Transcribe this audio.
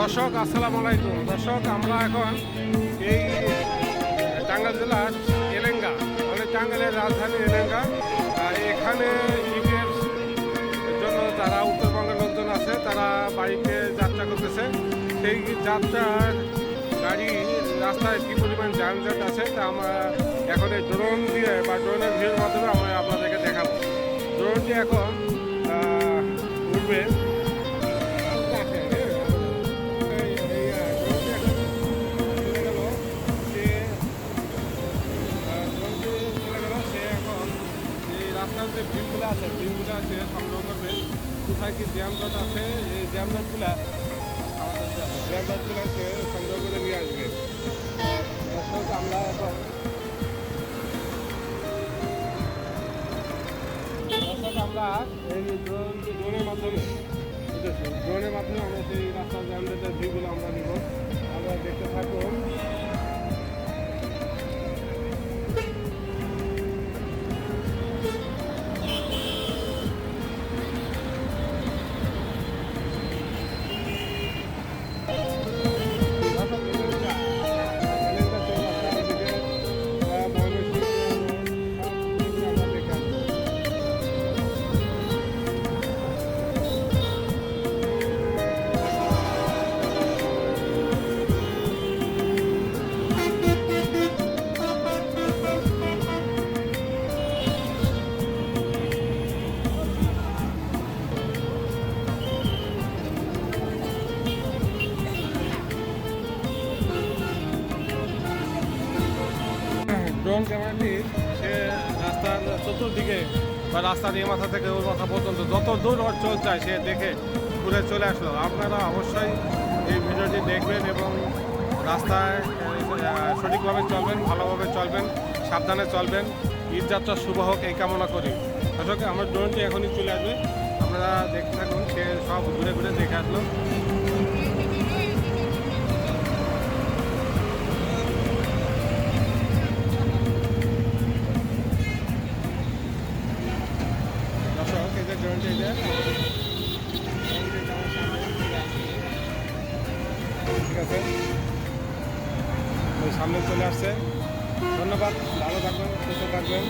দর্শক, আসসালামু আলাইকুম। দর্শক, আমরা এখন এই টাঙ্গাইল জেলার এলেঙ্গা মানে টাঙ্গাইলের রাজধানী এলেঙ্গা। আর এখানে ঈদের জন্য যারা উত্তরবঙ্গের লোকজন আছে, তারা বাড়িতে যাত্রা করতেছে। সেই যাত্রার গাড়ি রাস্তায় কী পরিমাণ যানজট আছে, তা আমরা এখন এই ড্রোন দিয়ে বা ড্রোনের ভিউর মাধ্যমে আমরা আপনাদেরকে দেখাবো। ড্রোনটি এখন যে ভিউগুলো আছে ভিউগুলো সে সংগ্রহ করবে। কোথায় কি জ্যামজট আছে, এই জ্যামজটগুলা জ্যামজটগুলো সে সংগ্রহ করে নিয়ে আসবে। আমরা এখন আমরা এই ড্রোন ড্রোনের মাধ্যমে ড্রোনের মাধ্যমে আমরা সেই রাস্তার জ্যামজটের ভিউগুলো আমরা নিব। আমরা দেখতে থাকুন। ড্রোন ক্যামেরাটি সে রাস্তার চতুর্দিকে বা রাস্তার এই মাথা থেকে ওর মাথা পর্যন্ত যত দূর ওর চোখ যায়, সে দেখে ঘুরে চলে আসলো। আপনারা অবশ্যই এই ভিডিওটি দেখবেন এবং রাস্তায় সঠিকভাবে চলবেন, ভালোভাবে চলবেন, সাবধানে চলবেন। ঈদযাত্রা শুভ হোক, এই কামনা করি। আসলে আমার ড্রোনটি এখনই চলে আসবে। আপনারা দেখতে থাকুন, সে সব ঘুরে ঘুরে দেখে আসলো। ঠিক আছে। সামনে চলে আসছে। ধন্যবাদ। ভালো থাকবেন সুস্থ থাকবেন।